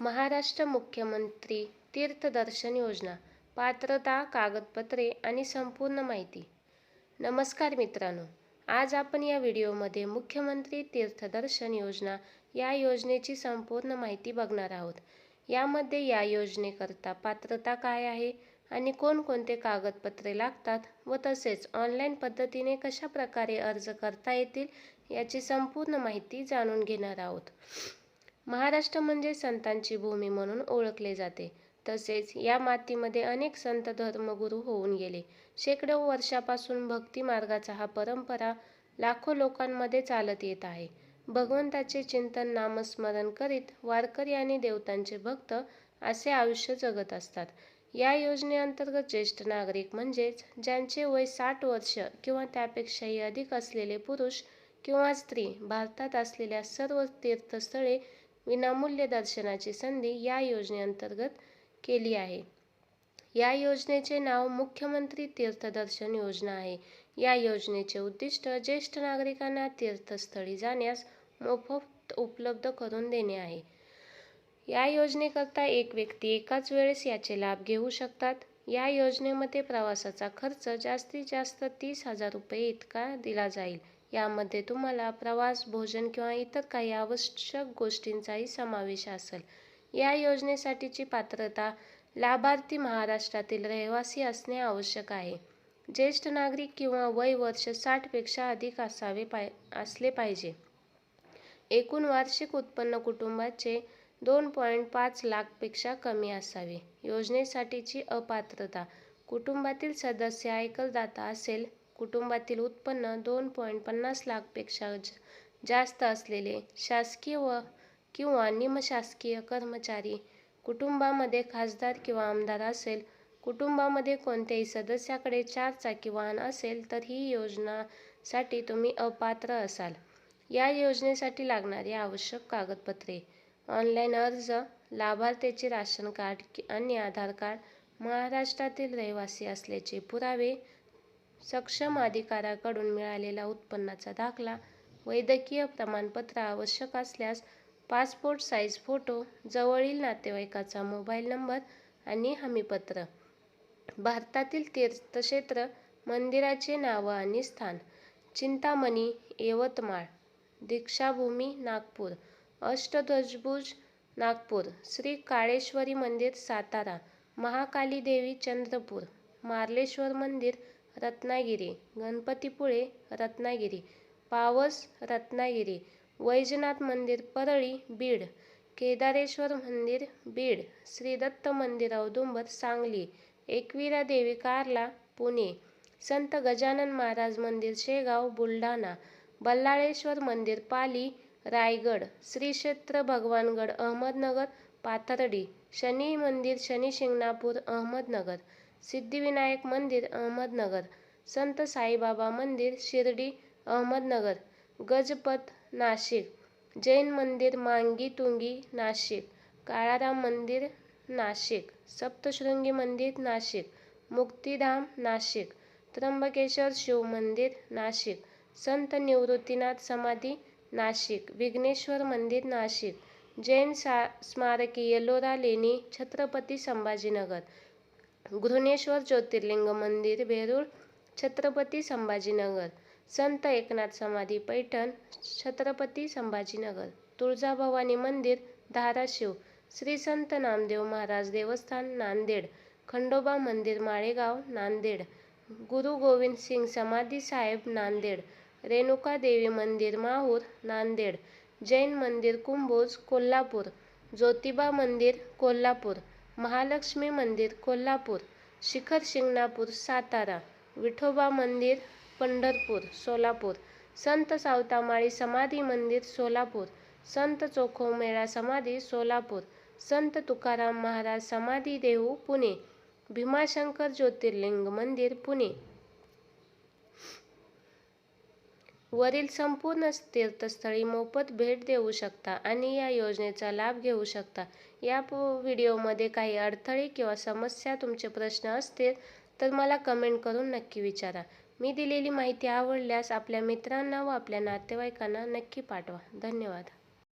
महाराष्ट्र मुख्यमंत्री तीर्थदर्शन योजना पात्रता कागदपत्रे आणि संपूर्ण माहिती. नमस्कार मित्रांनो आज आपण या व्हिडिओमध्ये मुख्यमंत्री तीर्थदर्शन योजना या योजनेची संपूर्ण माहिती बघणार आहोत. यामध्ये या योजनेकरता पात्रता काय आहे आणि कोणकोणते कागदपत्रे लागतात व तसेच ऑनलाईन पद्धतीने कशा प्रकारे अर्ज करता येतील याची संपूर्ण माहिती जाणून घेणार आहोत. महाराष्ट्र म्हणजे संतांची भूमी म्हणून ओळखले जाते. तसेच या मातीमध्ये अनेक संत धर्मगुरू होऊन गेले. शेकडो वर्षापासून भक्ती मार्गाचा हा परंपरा लाखो लोकांमध्ये चालत येत आहे. भगवंताचे चिंतन नामस्मरण करीत वारकरी आणि देवतांचे भक्त असे आयुष्य जगत असतात. या योजनेअंतर्गत ज्येष्ठ नागरिक म्हणजेच ज्यांचे वय साठ वर्ष किंवा त्यापेक्षाही अधिक असलेले पुरुष किंवा स्त्री भारतात असलेल्या सर्व तीर्थस्थळे विनामूल्य दर्शनाची संधी या योजनेअंतर्गत केली आहे. या योजनेचे नाव मुख्यमंत्री तीर्थदर्शन योजना आहे. या योजनेचे उद्दिष्ट ज्येष्ठ नागरिकांना तीर्थस्थळी जाण्यास मोफत उपलब्ध करून देणे आहे. या योजनेकरता एक व्यक्ती एकाच वेळेस याचे लाभ घेऊ शकतात. या योजनेमध्ये प्रवासाचा खर्च जास्तीत जास्त तीस हजार रुपये इतका दिला जाईल. यामध्ये तुम्हाला प्रवास भोजन किंवा इतर काही आवश्यक गोष्टींचाही समावेश असेल. या योजनेसाठीची पात्रता लाभार्थी महाराष्ट्रातील रहिवासी असणे आवश्यक आहे. ज्येष्ठ नागरिक किंवा वय वर्ष साठपेक्षा अधिक असावे पाय असले पाहिजे. एकूण वार्षिक उत्पन्न कुटुंबाचे दोन पॉईंट पाच लाखपेक्षा कमी असावे. योजनेसाठीची अपात्रता कुटुंबातील सदस्य आयकरदाता असेल कुटुंबातील उत्पन्न दोन पॉईंट पन्नास लाखपेक्षा जास्त असलेले शासकीय व किंवा निमशासकीय कर्मचारी कुटुंबामध्ये खासदार किंवा आमदार असेल कुटुंबामध्ये कोणत्याही सदस्याकडे चार चाकी वाहन असेल तर ही योजनासाठी तुम्ही अपात्र असाल. या योजनेसाठी लागणारी आवश्यक कागदपत्रे ऑनलाईन अर्ज लाभार्थ्याचे राशन कार्ड आणि आधार कार्ड महाराष्ट्रातील रहिवासी असल्याचे पुरावे सक्षम अधिकाऱ्याकडून मिळालेला उत्पन्नाचा दाखला वैद्यकीय प्रमाणपत्र आवश्यक असल्यास पासपोर्ट साईज फोटो जवळील नातेवाईकाचा मोबाईल नंबर आणि हमीपत्र भारतातील तीर्थक्षेत्र मंदिराचे नावं आणि स्थान चिंतामणी यवतमाळ दीक्षाभूमी नागपूर अष्टध्वजभुज नागपूर श्री काळेश्वरी मंदिर सातारा महाकाली देवी चंद्रपूर मार्लेश्वर मंदिर रत्नागिरी गणपतीपुळे रत्नागिरी पावस रत्नागिरी वैजनाथ मंदिर परळी बीड केदारेश्वर मंदिर बीड श्रीदत्त मंदिर औदुंबर सांगली एकविरा देवी कार्ला पुणे संत गजानन महाराज मंदिर शेगाव बुलढाणा बल्लाळेश्वर मंदिर पाली रायगड श्री क्षेत्र भगवानगड अहमदनगर पाथर्डी शनी मंदिर शनी शिंगणापूर अहमदनगर सिद्धिविनायक मंदिर अहमदनगर. संत साईबाबा मंदिर शिर्डी अहमदनगर. गजपत नाशिक. जैन मंदिर मांगी तुंगी नाशिक. काळाराम मंदिर नाशिक. सप्तशृंगी मंदिर नाशिक. मुक्तिधाम नाशिक. त्र्यंबकेश्वर शिव मंदिर नाशिक. संत निवृत्तीनाथ समाधी नाशिक. विघ्नेश्वर मंदिर नाशिक. जैन सा स्मारकी येलोरा लेणी छत्रपती संभाजीनगर. घृणेश्वर ज्योतिर्लिंग मंदिर वेरूळ छत्रपती संभाजीनगर संत एकनाथ समाधी पैठण छत्रपती संभाजीनगर तुळजाभवानी मंदिर धाराशिव श्री संत नामदेव महाराज देवस्थान नांदेड खंडोबा मंदिर माळेगाव नांदेड गुरु गोविंद सिंग समाधी साहेब नांदेड रेणुका देवी मंदिर माहूर नांदेड जैन मंदिर कुंभोज कोल्हापूर ज्योतिबा मंदिर कोल्हापूर महालक्ष्मी मंदिर कोल्हापूर शिखर शिंगणापूर सातारा विठोबा मंदिर पंढरपूर सोलापूर संत सावतामाळी समाधी मंदिर सोलापूर संत चोखोमेळा समाधी सोलापूर संत तुकाराम महाराज समाधी देहू पुणे भीमाशंकर ज्योतिर्लिंग मंदिर पुणे. वरील संपूर्ण तीर्थस्थळी मोफत भेट देऊ शकता आणि या योजनेचा लाभ घेऊ शकता. या व्हिडिओमध्ये काही अडथळे किंवा समस्या तुमचे प्रश्न असतील तर मला कमेंट करून नक्की विचारा. मी दिलेली माहिती आवडल्यास आपल्या मित्रांना व आपल्या नातेवाईकांना नक्की पाठवा. धन्यवाद.